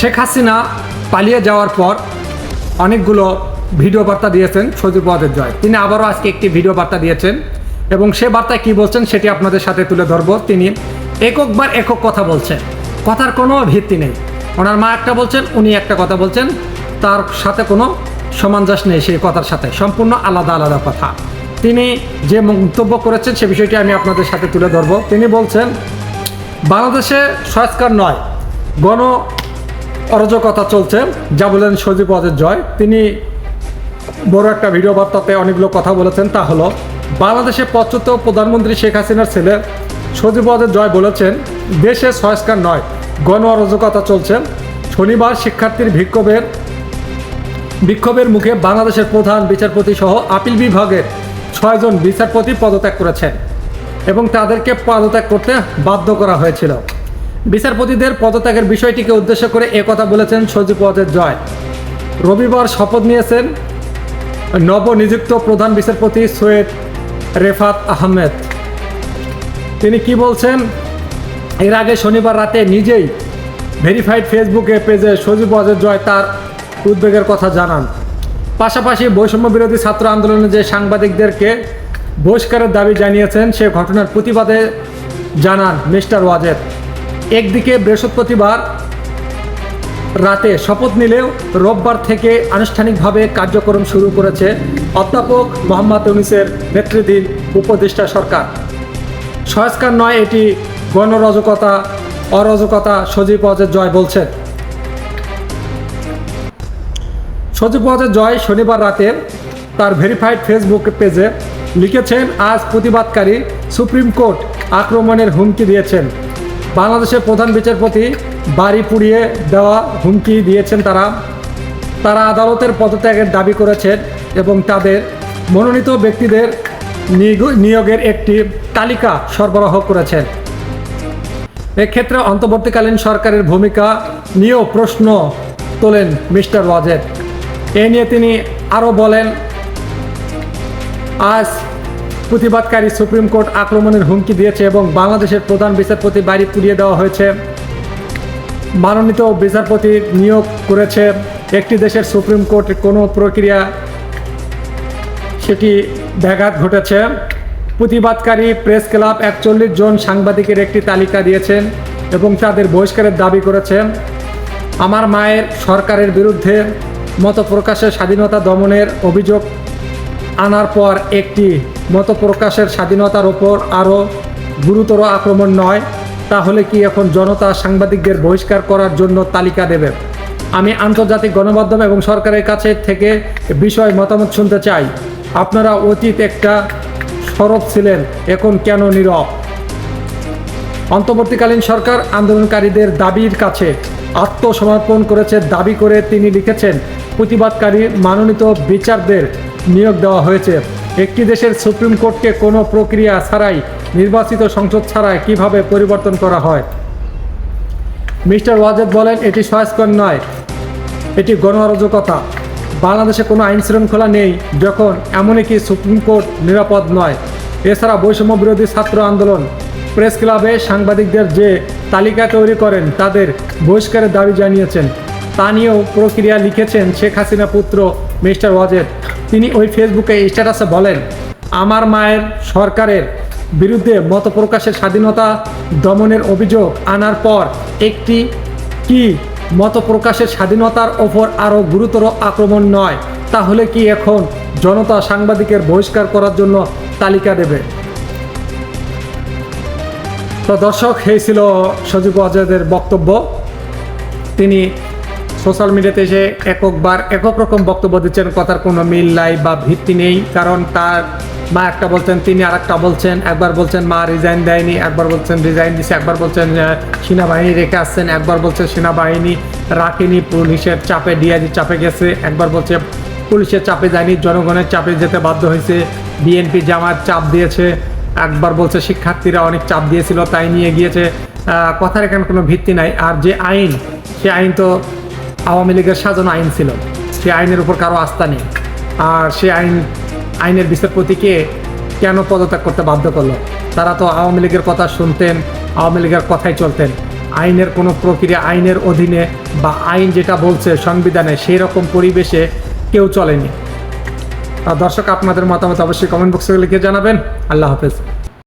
শেখ হাসিনা পালিয়ে যাওয়ার পর অনেকগুলো ভিডিও বার্তা দিয়েছেন সজীব ওয়াজেদ জয়। তিনি আবারও আজকে একটি ভিডিও বার্তা দিয়েছেন এবং সে বার্তায় কি বলছেন সেটি আপনাদের সাথে তুলে ধরবো। তিনি এককবার একক কথা বলছেন। কথার কোনো ভিত্তি নেই। ওনার মা একটা বলছেন, উনি একটা কথা বলছেন। তার সাথে কোনো সামঞ্জস্য নেই সেই কথার সাথে। সম্পূর্ণ আলাদা আলাদা কথা। তিনি যে মন্তব্য করেছেন সে বিষয়টি আমি আপনাদের সাথে তুলে ধরবো। তিনি বলছেন, বাংলাদেশে সংস্কার নয়, গণ অরাজকতা চলছে। যা বলেন সজীব জয়। তিনি বড় একটা ভিডিও বার্তাতে অনেকগুলো কথা বলেছেন। তা হলো বাংলাদেশে পশ্চাৎ প্রধানমন্ত্রী শেখ হাসিনার ছেলে সজীব ওয়াজেদ জয় বলেছেন, দেশে সংস্কার নয়, গণ অরাজকতা চলছে। শনিবার শিক্ষার্থীর বিক্ষোভের বিক্ষোভের মুখে বাংলাদেশের প্রধান বিচারপতি সহ আপিল বিভাগের ছয়জন বিচারপতি পদত্যাগ করেছেন এবং তাদেরকে পদত্যাগ করতে বাধ্য করা হয়েছিল। বিচারপতিদের পদত্যাগের বিষয়টিকে উদ্দেশ্য করে একথা বলেছেন সজীব জয়। রবিবার শপথ নিয়েছেন নবনিযুক্ত প্রধান বিচারপতি সৈয়দ রেফাত আহমেদ। তিনি কি বলছেন? এর আগে শনিবার রাতে নিজেই ভেরিফাইড ফেসবুকে পেজে সজীব ওয়াজেদ জয় তার উদ্বেগের কথা জানান। পাশাপাশি বৈষম্য বিরোধী ছাত্র আন্দোলনে যে সাংবাদিকদেরকে বহিষ্কারের দাবি জানিয়েছেন, সে ঘটনার প্রতিবাদে জানান মিস্টার ওয়াজেদ। একদিকে বৃহস্পতিবার রাতে শপথ নিলেও রোববার থেকে আনুষ্ঠানিকভাবে কার্যক্রম শুরু করেছে অধ্যাপক মোহাম্মদ ইউনিসের নেতৃত্বাধীন উপদেষ্টা সরকার। সংস্কার নয়, এটি গণরজকতা, অরাজকতা, সজীব ওয়াজেদ জয় বলছেন সজীব ওয়াজেদ জয় শনিবার রাতে তার ভেরিফাইড ফেসবুক পেজে লিখেছেন, আজ প্রতিবাদকারী সুপ্রিম কোর্ট আক্রমণের হুমকি দিয়েছেন। বাংলাদেশের প্রধান বিচারপতি বাড়ি পুড়িয়ে দেওয়া হুমকি দিয়েছেন তারা। তারা আদালতের পদত্যাগের দাবি করেছেন এবং তাদের মনোনীত ব্যক্তিদের নিয়োগের একটি তালিকা সরবরাহ করেছেন। এক্ষেত্রে অন্তর্বর্তীকালীন সরকারের ভূমিকা নিয়েও প্রশ্ন তোলেন মিস্টার ওয়াজেদ। এ নিয়ে তিনি আরও বলেন, আজ প্রতিবাদকারী সুপ্রিম কোর্ট আক্রমণের হুমকি দিয়েছে এবং বাংলাদেশের প্রধান বিচারপতি বাড়ি পুড়িয়ে দেওয়া হয়েছে। মাননীত বিচারপতি নিয়োগ করেছে একটি দেশের সুপ্রিম কোর্ট। কোনো প্রক্রিয়া সেটি ব্যাঘাত ঘটেছে। প্রতিবাদকারী প্রেস ক্লাব একচল্লিশ জন সাংবাদিকের একটি তালিকা দিয়েছেন এবং তাদের বহিষ্কারের দাবি করেছেন আমার মায়ের সরকারের বিরুদ্ধে মত প্রকাশের স্বাধীনতা দমনের অভিযোগ আনার পর একটি মত প্রকাশের স্বাধীনতার ওপর আরও গুরুতর আক্রমণ নয়, তাহলে কি এখন জনতা সাংবাদিকদের বহিষ্কার করার জন্য তালিকা দেবে? আমি আন্তর্জাতিক গণমাধ্যম এবং সরকারের কাছে থেকে বিষয় মতামত শুনতে চাই। আপনারা অতীত একটা সরব ছিলেন, এখন কেন নীরব? অন্তর্বর্তীকালীন সরকার আন্দোলনকারীদের দাবির কাছে আত্মসমর্পণ করেছে দাবি করে তিনি লিখেছেন, প্রতিবাদকারী মনোনীত বিচারদের নিয়োগ দেওয়া হয়েছে। একটি দেশের সুপ্রিম কোর্টকে কোনো প্রক্রিয়া ছাড়াই নির্বাচিত সংসদ ছাড়াই কীভাবে পরিবর্তন করা হয়? মিস্টার ওয়াজেদ বলেন, এটি সংস্কার নয়। এটি গণ অরাজকতা বাংলাদেশে কোনো আইন শৃঙ্খলা নেই যখন এমনকি সুপ্রিম কোর্ট নিরাপদ নয়। এছাড়া বৈষম্য বিরোধী ছাত্র আন্দোলন, প্রেস ক্লাবে সাংবাদিকদের যে তালিকা তৈরি করেন তাদের বহিষ্কারের দাবি জানিয়েছেন। তা নিয়েও প্রক্রিয়া লিখেছেন শেখ হাসিনা পুত্র মিস্টার ওয়াজেদ, তিনি ওই ফেসবুকে স্ট্যাটাসে বলেন, আমার মায়ের সরকারের বিরুদ্ধে মত প্রকাশের স্বাধীনতা দমনের অভিযোগ আনার পর একটি কি মত প্রকাশের স্বাধীনতার ওপর আরও গুরুতর আক্রমণ নয়, তাহলে কি এখন জনতা সাংবাদিকের বহিষ্কার করার জন্য তালিকা দেবে? তো দর্শক, এই ছিল সজীব আজাদের বক্তব্য। তিনি সোশ্যাল মিডিয়াতে এসে এককবার একক রকম বক্তব্য দিচ্ছেন, কথার কোনো মিল নাই বা ভিত্তি নেই, কারণ তার মা একটা বলছেন, তিনি আর একটা বলছেন, একবার বলছেন মা রিজাইন দেয়নি, একবার বলছেন রিজাইন দিছে, একবার বলছেন সেনাবাহিনী রেখে আসছেন, একবার বলছেন সেনাবাহিনী রাখেনি, পুলিশের চাপে ডিআইজি চাপে গেছে, একবার বলছে পুলিশের চাপে যায়নি, জনগণের চাপে যেতে বাধ্য হয়েছে বিএনপি জামাত চাপ দিয়েছে, একবার বলছে শিক্ষার্থীরা অনেক চাপ দিয়েছিল, তাই নিয়ে গিয়েছে কথার এখানে কোনো ভিত্তি নাই, আর যে আইন, সে আইন তো আওয়ামী লীগের সাজানো আইন ছিল। সে আইনের উপর কারও আস্থা নেই। আর সে আইন, আইনের বিচারপতিকে কেন পদত্যাগ করতে বাধ্য করল? তারা তো আওয়ামী লীগের কথা শুনতেন, আওয়ামী লীগের কথাই চলতেন। আইনের কোনো প্রক্রিয়া আইনের অধীনে বা আইন যেটা বলছে সংবিধানে সেই রকম পরিবেশে কেউ চলেনি। দর্শক, আপনাদের মতামত অবশ্যই কমেন্ট বক্সে লিখে জানাবেন। আল্লাহ হাফেজ।